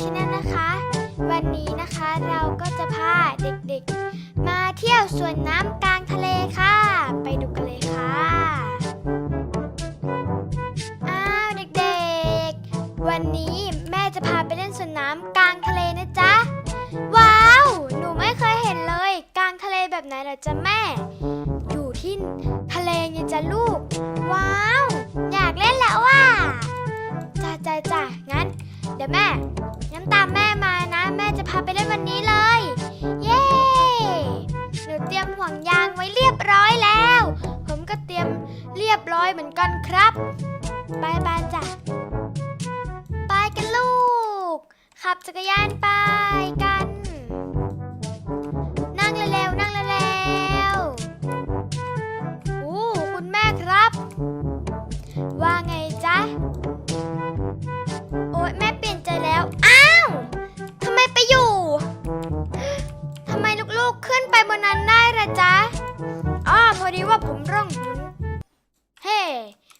ชแนลนะคะ วันนี้นะคะเราก็จะพาเด็กๆ มาเที่ยวสวนน้ำกลางทะเลค่ะ ไปดูกันเลยค่ะ อ้าวเด็กๆ วันนี้แม่จะพาไปเล่นสวนน้ำกลางทะเลนะจ๊ะ ว้าว หนูไม่เคยเห็นเลย กลางทะเลแบบไหนเหรอจ๊ะแม่ อยู่ที่ทะเลไงจ๊ะลูก ว้าว อยากเล่นแล้วว่ะจ้า กันครับบายบายจ้ะไปกันลูก ขับจักรยานไปกัน นั่งเร็วๆนั่งเร็วๆโอ้คุณแม่ครับ ว่าไงจ๊ะ โอ๊ยแม่เปลี่ยนใจแล้ว อ้าวทำไมไปอยู่ทำไมลูกๆขึ้นไปบนนั้นได้ล่ะจ๊ะอ้อพอดีว่าผมร่อง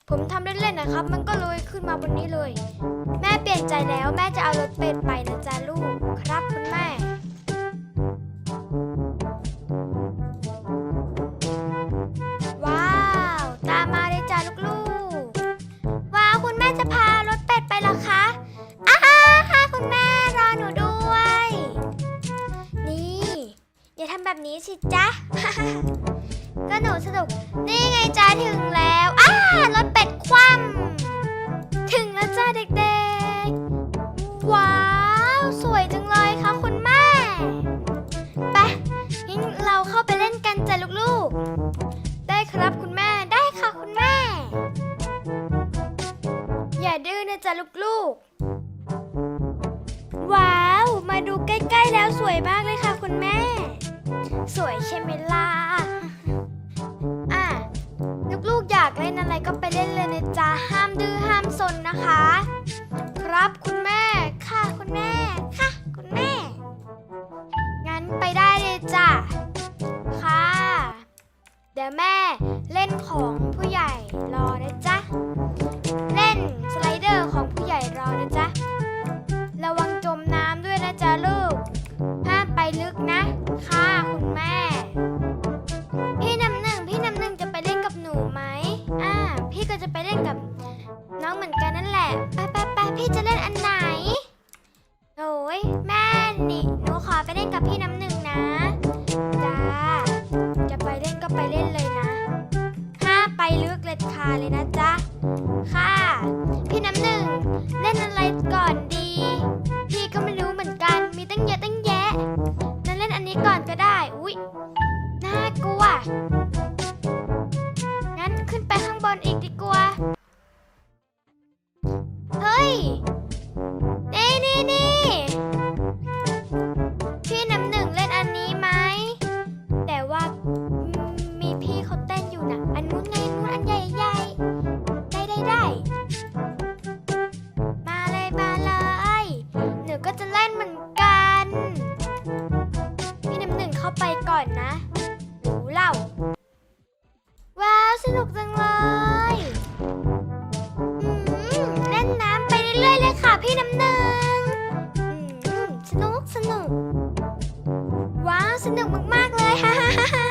ผมทำเล่นๆนะครับ มันก็เลยขึ้นมาบนนี้เลย แม่เปลี่ยนใจแล้วแม่จะเอารถเป็ดไปนะจ๊ะลูกครับคุณแม่ว้าวตามมาเลยจ้ะลูกๆว้าวคุณแม่จะพารถเป็ดไปหรอคะอาค่ะคุณแม่รอหนูด้วยนี่อย่าทำแบบนี้สิจ๊ะ ก็หนูสนุก นี่ไงจ้าถึงแล้วอ้ารถเป็ดคว่ำถึงแล้วจ้าเด็กๆ ว้าว สวยจังเลยค่ะคุณแม่ไปงั้นเราเข้าไปเล่นกันจ้ะลูกๆ ได้ครับคุณแม่ได้ค่ะคุณแม่ อย่าดื้อนะจ๊ะลูกๆ ว้าว มาดูใกล้ๆแล้วสวยมาก ก็ไปเล่นเลยนะจ๊ะ ห้ามดื้อห้ามซนนะคะ เล่นกับน้องเหมือนกันนั่นแหละ ไปไปไปพี่จะเล่นอันไหนโอ้ยแม่นี่หนูขอไปเล่นกับพี่น้ำหนึ่งนะจ้าจะไปเล่นก็ไปเล่นเลยนะห้าไปลึกเล็ดคาเลยนะจ๊ะาไปก่อนนะรู้เล่า ว้าว สนุกจังเลยอืมเล่นน้ำไปเรื่อยๆเลยค่ะพี่น้ำหนึ่งอืมสนุกสนุก ว้าว สนุกมาก ๆ เลย ฮ่าฮ่าฮ่า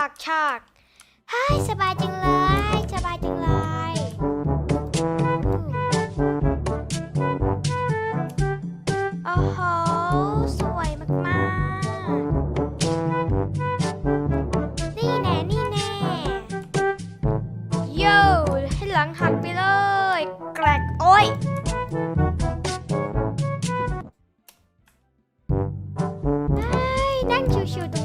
ากฉากฉากเฮ้ยสบายจังเลย สบายจังเลยโอ้โห สวยมากๆ นี่แน่ นี่แน่โย่ให้หลังหักไปเลย แกรกโอ้ยเฮ้ยนั่งชิวๆตรง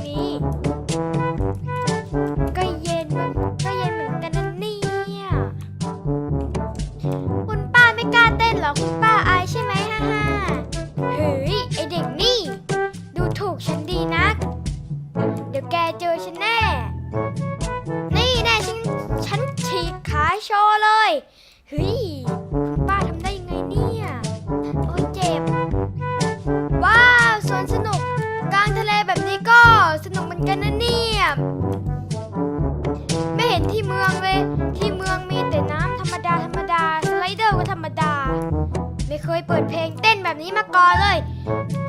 เคยเปิดเพลงเต้นแบบนี้มาก่อนเลย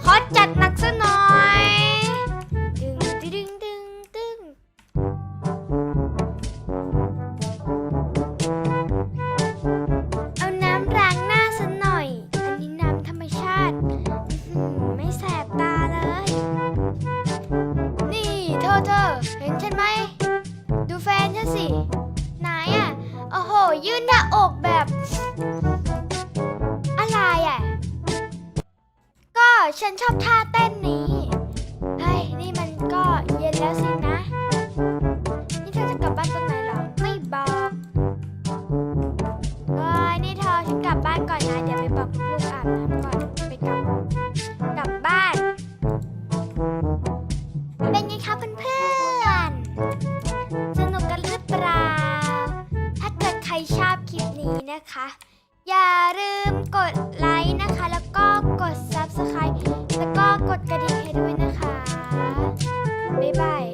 ขอจัดหนักซะหน่อยดึงดึงดึงดึงเอาน้ำล้างหน้าซะหน่อย อันนี้น้ำธรรมชาติ ไม่แสบตาเลย นี่เธอเธอเห็นฉันไหม ดูแฟนฉันสิ ไหนอะ โอ้โห ยื่นหน้าอกแบบ ฉันชอบท่าเต้นนี้ เฮ้ย นี่มันก็เย็นแล้วสินะ นี่เธอจะกลับบ้านตอนไหนหรอ ไม่บอกเฮ้ยนี่เธอฉันกลับบ้านก่อนนะ เดี๋ยวไปบอกลูกอาบน้ำก่อน ไปกลับ กลับบ้าน เป็นไงคะเพื่อนๆ สนุกกันหรือเปล่า ถ้าเกิดใครชอบคลิปนี้นะคะ อย่าลืมกดไลค์นะคะ แล้วก็กด Subscribe แล้วก็กดกระดิ่งให้ด้วยนะคะ บ๊ายบาย